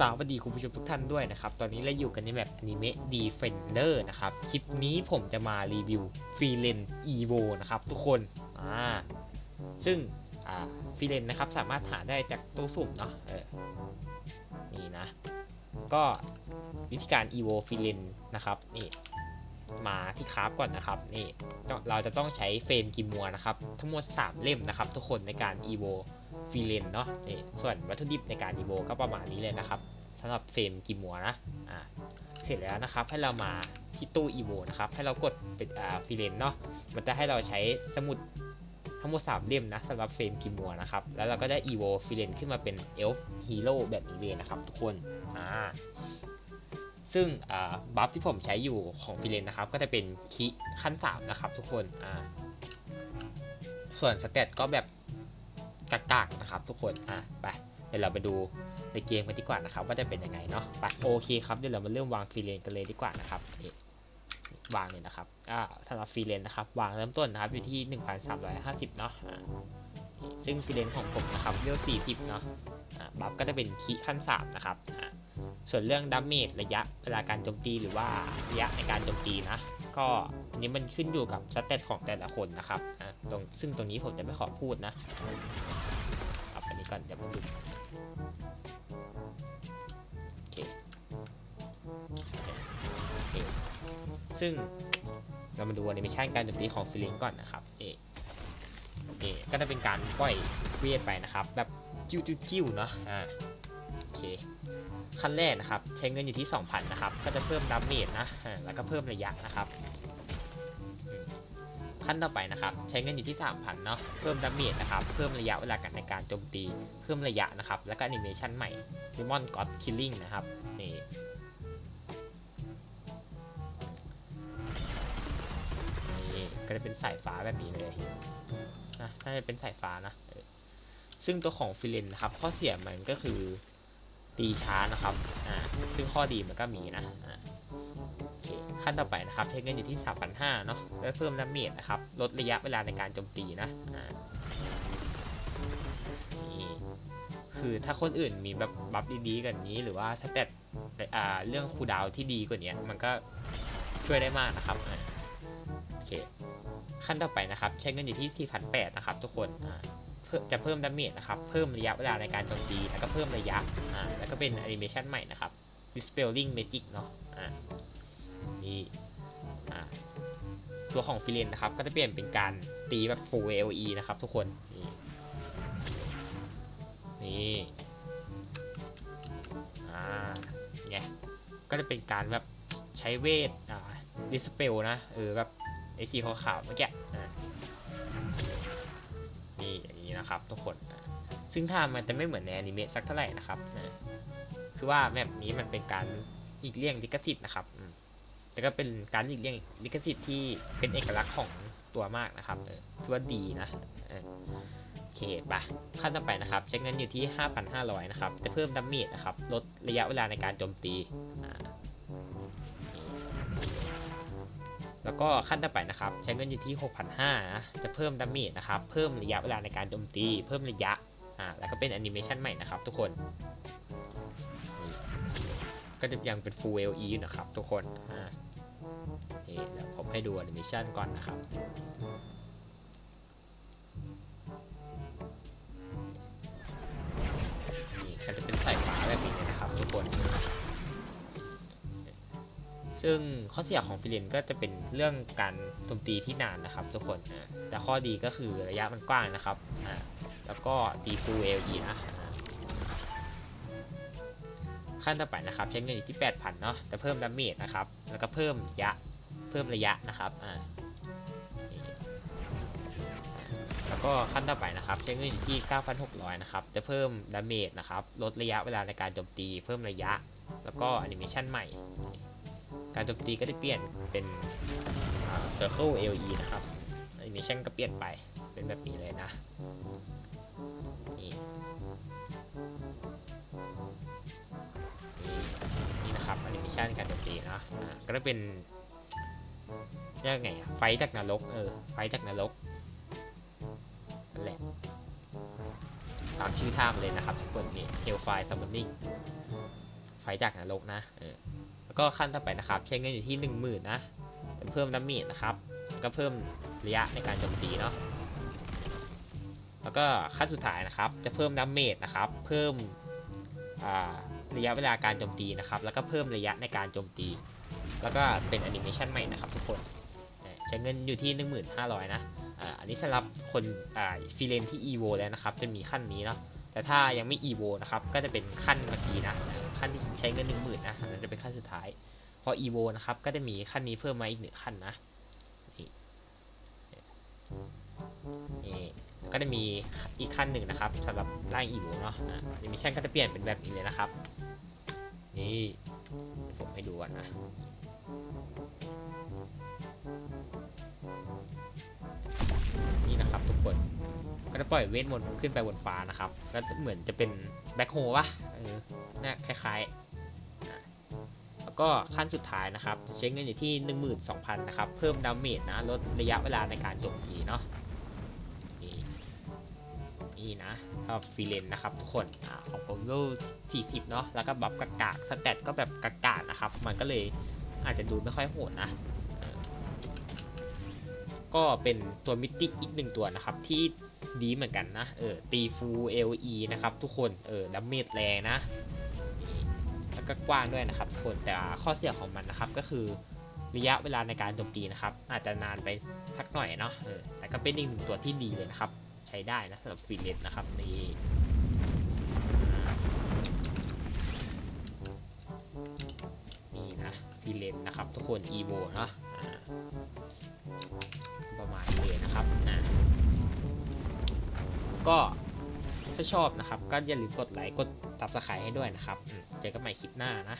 สวัสดีคุณผู้ชมทุกท่านด้วยนะครับ ตอนนี้เราอยู่กันในแบบอนิเมะ Defender นะครับ คลิปนี้ผมจะมารีวิวฟีเลน Evo นะครับทุกคน อ่า ซึ่ง อ่าฟีเลนนะครับ สามารถหาได้จากตู้สุ่มเนาะ เออ นี่นะ ก็วิธีการ Evo ฟีเลนนะครับ นี่ มาที่คราฟก่อนนะครับ นี่ เราจะต้องใช้เฟรมกิมัวนะครับ ทั้งหมด 3 เล่มนะครับ ทุกคนในการ Evo ฟีเลนเนาะนี่ส่วนวัตถุดิบในการ Evo ก็ประมาณนี้เลยนะครับสำหรับเฟรมกิมัวนะอ่าเสร็จแล้วนะครับให้เรามาที่ตู้ Evo นะครับให้เรากดเป็นอ่าฟีเลนเนาะมันจะให้เราใช้สมุดทั้งหมด3เล่มนะสำหรับเฟรมกิมัวนะครับแล้วเราก็ได้ Evo ฟีเลนขึ้นมาเป็น Elf Hero แบบนี้เลยนะครับทุกคนอ่าซึ่งบัฟที่ผมใช้อยู่ของฟิเลนนะครับก็จะเป็นคิขั้น3นะครับทุกคนอ่าส่วนสเตตก็แบบ กากๆนะครับ ทุกคน อะ ไป เดี๋ยวเราไปดูในเกมกันดีกว่านะครับว่าจะเป็นยังไงเนาะ ไปโอเคครับ เดี๋ยวเรามาเริ่มวางฟิเลนกันเลยดีกว่านะครับนี่วางเลยนะครับ อ่าสำหรับฟิเลนนะครับ วางเริ่มต้นนะครับอยู่ที่ 1,350 เนาะอ่านี่ ซึ่งฟิเลนของผมนะครับเรียว40 เนาะบัฟก็จะเป็นคิขั้น3นะครับ ส่วนเรื่องดาเมจระยะเวลาการโจมตีหรือว่าระยะในการโจมตีนะ ก็อันนี้มันขึ้นอยู่กับสเตตของแต่ละคนนะครับตรงซึ่งตรงนี้ผมจะไม่ขอพูดนะเอาอันนี้ก่อนเดี๋ยวมาดูโอเคโอเคซึ่งเรามาดูแอนิเมชันการโจมตีของฟิลิงก่อนนะครับ เอเอก็จะเป็นการปล่อยเวทไปนะครับ แบบจิ้วจิ้วจิ้วเนาะอ่าโอเคขั้นแรกนะครับ ใช้เงินอยู่ที่ 2,000 นะครับ ก็จะเพิ่มดาเมจนะแล้วก็เพิ่มระยะนะครับขั้นต่อไปนะครับ ใช้เงินอยู่ที่ 3,000 เนาะเพิ่มดาเมจนะครับ เพิ่มระยะเวลาการในการโจมตี เพิ่มระยะนะครับ แล้วก็แอนิเมชันใหม่ Demon God Killing นะครับนี่ ก็จะเป็นสายฟ้าแบบนี้เลยนะน่าจะเป็นสายฟ้านะซึ่งตัวของฟิเลนนะครับ ข้อเสียมันก็คือตีช้านะครับอ่าซึ่งข้อดีมันก็มีนะอ่าขั้นต่อไปนะครับใช้เงินอยู่ที่ 3,500 เนาะแล้วเพิ่มดาเมจนะครับ ลดระยะเวลาในการโจมตีนะอ่าคือถ้าคนอื่นมีแบบบัฟดีๆกว่านี้ หรือว่าสเตตอ่าเรื่องคูดาวที่ดีกว่านี้มันก็ช่วยได้มากนะครับ ขั้นต่อไปนะครับ ใช้เงินอยู่ที่ 4,800 นะครับ ทุกคนเพิ่มจะเพิ่มดาเมจนะครับ เพิ่มระยะเวลาในการโจมตี แล้วก็เพิ่มระยะ อ่า แล้วก็เป็นแอนิเมชันใหม่นะครับ Dispelling Magic เนาะ อ่า นี่ อ่า ตัวของฟิเลนนะครับ ก็จะเปลี่ยนเป็นการตีแบบ Full AOE นะครับ ทุกคน นี่ นี่ อ่าไงก็จะเป็นการแบบใช้เวท อ่า Dispel นะ เออแบบ ไอสีขาวๆเมื่อกี้อ่านี่อย่างนี้นะครับทุกคน ซึ่งถ้ามันจะไม่เหมือนในอนิเมะสักเท่าไหร่นะครับคือว่าแบบนี้มันเป็นการอีกเลี่ยงลิขสิทธิ์นะครับอืมแต่ก็เป็นการอีกเลี่ยงลิขสิทธิ์ที่เป็นเอกลักษณ์ของตัวมากนะครับถือว่าดีนะออโอเคไปขั้นต่อไปนะครับใช้เงินอยู่ที่ 5,500 นะครับ จะเพิ่มดาเมจนะครับ ลดระยะเวลาในการโจมตี อ่า แล้วก็ขั้นต่อไปนะครับ ใช้เงินอยู่ที่ 6,500นะจะเพิ่มดาเมจนะครับ เพิ่มระยะเวลาในการโจมตี เพิ่มระยะอ่าแล้วก็เป็นแอนิเมชันใหม่นะครับทุกคนนี่ก็จะยังเป็น Full LE อยู่นะครับทุกคนอ่านี่เดี๋ยวผมให้ดูแอนิเมชันก่อนนะครับนี่ก็จะเป็นสายฟ้าแบบนี้นะครับทุกคน ซึ่งข้อเสียของฟิเลนก็จะเป็นเรื่องการโจมตีที่นานนะครับ ทุกคนอ่าแต่ข้อดีก็คือระยะมันกว้างนะครับอ่าแล้วก็ตีฟูลเอลีนะขั้นต่อไปนะครับ ใช้เงินอยู่ที่ 8,000เนาะจะเพิ่มดาเมจนะครับ แล้วก็เพิ่มระยะเพิ่มระยะนะครับอ่าแล้วก็ขั้นต่อไปนะครับ ใช้เงินอยู่ที่ 9,600 นะครับ จะเพิ่มดาเมจนะครับ ลดระยะเวลาในการโจมตี เพิ่มระยะ แล้วก็แอนิเมชันใหม่ การโจมตีก็จะเปลี่ยนเป็นอ่า Circle LE นะครับแอนิเมชันก็เปลี่ยนไปเป็นแบบนี้เลยนะนี่นี่นี่นะครับแอนิเมชันการโจมตีนะก็จะเป็นเรียกไงไฟจากนรกเออไฟจากนรกนั่นแหละตามชื่อท่ามเลยนะครับทุกคนนี่ Hellfire Summoning ไฟจากนรกนะเออ แล้วก็ขั้นต่อไปนะครับใช้เงินอยู่ที่ 1 0,000นะจะเพิ่มดาเมจนะครับ ก็เพิ่มระยะในการโจมตีเนาะแล้วก็ขั้นสุดท้ายนะครับ จะเพิ่มดาเมจนะครับ เพิ่มระยะเวลาการโจมตีนะครับ แล้วก็เพิ่มระยะในการโจมตี แล้วก็เป็นแอนิเมชันใหม่นะครับทุกคนใช้เงินอยู่ที่ 1500 นะอ่าอันนี้สำหรับคนฟีเลนที่ EVO แล้วนะครับ จะมีขั้นนี้เนาะแต่ถ้ายังไม่ EVO นะครับ ก็จะเป็นขั้นเมื่อกี้นะ ขั้นที่ใช้เงิน1 0,000นะอันนั้นจะเป็นขั้นสุดท้าย พอ EVO นะครับก็จะมีขั้นนี้เพิ่มมาอีกหนึ่งขั้นนะนี่นี่ก็จะมีอีกขั้นหนึ่งนะครับสำหรับร่าง EVO เนาะอ่าแอนิเมชันก็จะเปลี่ยนเป็นแบบนี้เลยนะครับ นี่ผมให้ดูก่อนนะนี่นะครับทุกคน ก็จะปล่อยเวทมนต์ขึ้นไปบนฟ้านะครับ ก็เหมือนจะเป็นแบ็คโฮปะเออนี่คล้ายๆ แล้วก็ขั้นสุดท้ายนะครับ จะใช้เงินอยู่ที่ 12,000 นะครับ เพิ่มดาเมจนะ ลดระยะเวลาในการโจมตีเนาะ นี่นี่นะถ้าฟรีเลนนะครับทุกคนอของผมรู40 เนาะ แล้วก็บัฟกากากสเตตก็แบบกากานะครับ มันก็เลยอาจจะดูไม่ค่อยโหดนะก็เป็นตัวมิติอีกหนึ่งตัวนะครับ ที่ ดีเหมือนกันนะ เออ ตีฟูเอลีนะครับทุกคน เออดัมเมจแรงนะ แล้วก็กว้างด้วยนะครับทุกคน แต่ข้อเสียของมันนะครับก็คือระยะเวลาในการโจมตีนะครับ อาจจะนานไปสักหน่อยเนาะ เออ แต่ก็เป็นอีกหนึ่งตัวที่ดีเลยนะครับ ใช้ได้นะสำหรับฟรีเลนนะครับนี่นี่นะฟรีเลนนะครับ ทุกคนอีโวเนาะอ่าประมาณนี้นะครับนะ ก็ถ้าชอบนะครับ ก็อย่าลืมกดไลค์กดตับสไครให้ด้วยนะครับ เจอกันใหม่คลิปหน้านะ